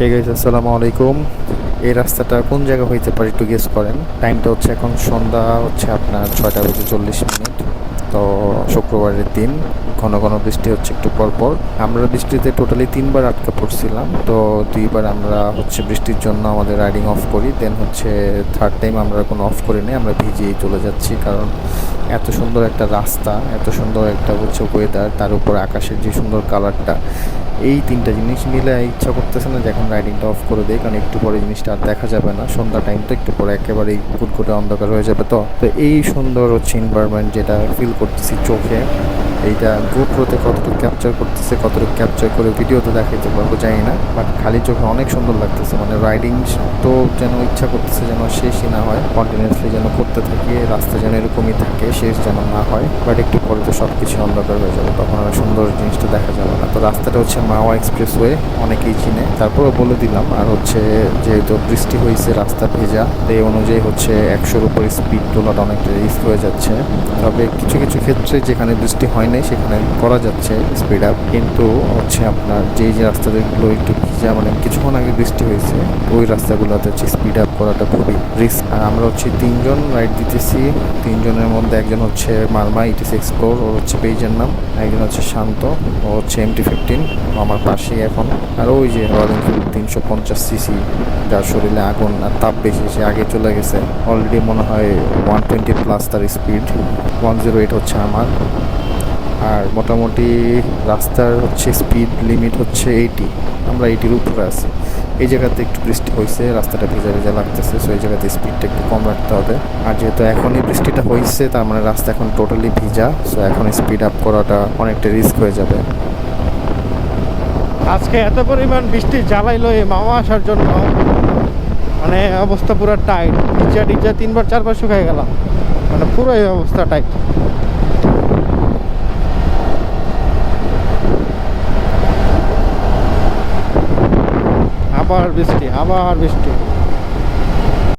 Hey guys আসসালামু আলাইকুম। এই রাস্তাটা কোন জায়গা হইতে পারে একটু গেস করেন? টাইমটা হচ্ছে এখন সন্ধ্যা হচ্ছে আপনার ছয়টা বেজে চল্লিশ মিনিট। তো শুক্রবারের দিন ঘন ঘন বৃষ্টি হচ্ছে একটু পর পর। আমরা বৃষ্টিতে টোটালি তিনবার আটকা পড়ছিলাম। তো দুইবার আমরা হচ্ছে বৃষ্টির জন্য আমাদের রাইডিং অফ করি। দেন হচ্ছে থার্ড টাইম আমরা কোনো অফ করি নাই। আমরা ভিজিয়েই চলে যাচ্ছি। কারণ এত সুন্দর একটা রাস্তা, এত সুন্দর একটা হচ্ছে ওয়েদার তার উপর আকাশের যে সুন্দর কালারটা এই তিনটা জিনিস মিলে ইচ্ছা করতেছে না যে এখন রাইডিংটা অফ করে দেয় কারণ একটু পরে জিনিসটা আর দেখা যাবে না। সন্ধ্যা টাইম তো একটু পরে একেবারে কুটকুটে অন্ধকার হয়ে যাবে তো। তো এই সুন্দর হচ্ছে এনভায়রনমেন্ট যেটা ফিল করতেছি চোখে। এইটা গোপ্রোতে কতটুকু ক্যাপচার করতেছে, কতটুকু ক্যাপচার করে ভিডিওতে দেখাইতে পারব জানি না বাট খালি চোখে অনেক সুন্দর লাগতেছে মানে রাইডিং তো যেন ইচ্ছা করতেছে যেন শেষই না হয় কন্টিনিউসলি যেন করতে থাকি, রাস্তা যেন এরকমই থাকে, শেষ যেন না হয় বাট একটু পরে তো সব কিছু অন্ধকার হয়ে যাবে, তখন আর সুন্দর জিনিসটা দেখা যাবে না। তো রাস্তাটা হচ্ছে মাওয়া এক্সপ্রেসওয়ে অনেকেই চিনে তারপরে বলে দিলাম, আর হচ্ছে যেহেতু বৃষ্টি হয়েছে রাস্তা ভেজা এই অনুযায়ী হচ্ছে একশোর উপর স্পিড তোলাটা অনেকটা রিস্ক হয়ে যাচ্ছে। তবে কিছু কিছু ক্ষেত্রে যেখানে বৃষ্টি হয় নাই সেখানে করা যাচ্ছে স্পিড আপ কিন্তু হচ্ছে আপনার যে যে রাস্তাগুলো একটু ভিজা মানে কিছুক্ষণ আগে বৃষ্টি হয়েছে, ওই রাস্তাগুলোতে হচ্ছে স্পিড আপ করাটা খুবই রিস্ক আর আমরা হচ্ছে তিনজন রাইড দিতেছি, তিনজনের মধ্যে একজন হচ্ছে মালমা ইটিস এক্সপ্লোর ওর হচ্ছে পেজের নাম, একজন হচ্ছে শান্ত, ও হচ্ছে এমটি ফিফটিন আমার পাশেই এখন। আর ওই যে রয়্যাল এনফিল্ড তিনশো পঞ্চাশ সিসি যার শরীরে আগুন আর তাপ বেশি, সে আগে চলে গেছে। অলরেডি মনে হয় ওয়ান টোয়েন্টি প্লাস তার স্পিড ওয়ান জিরো এইট হচ্ছে আমার। আর মোটামুটি রাস্তার হচ্ছে স্পিড লিমিট হচ্ছে এইটি আমরা এইটির উপরে আছি। এই জায়গাতে একটু বৃষ্টি হয়েছে রাস্তাটা ভেজা ভেজা লাগতেছে সো এই জায়গাতে স্পিডটা একটু কম রাখতে হবে। আর যেহেতু এখনই বৃষ্টিটা হয়েছে তার মানে রাস্তা এখন টোটালি ভিজা সো এখন স্পিড আপ করাটা অনেকটা রিস্ক হয়ে যাবে। আজকে এত পরিমাণ বৃষ্টি জ্বালাইলো এই মামা আসার জন্য। মানে অবস্থা পুরো টাইট টিচা টিচা তিনবার, চারবার শুকাই গেলাম। মানে পুরো এই অবস্থা টাইট আবার বৃষ্টি আবার বৃষ্টি।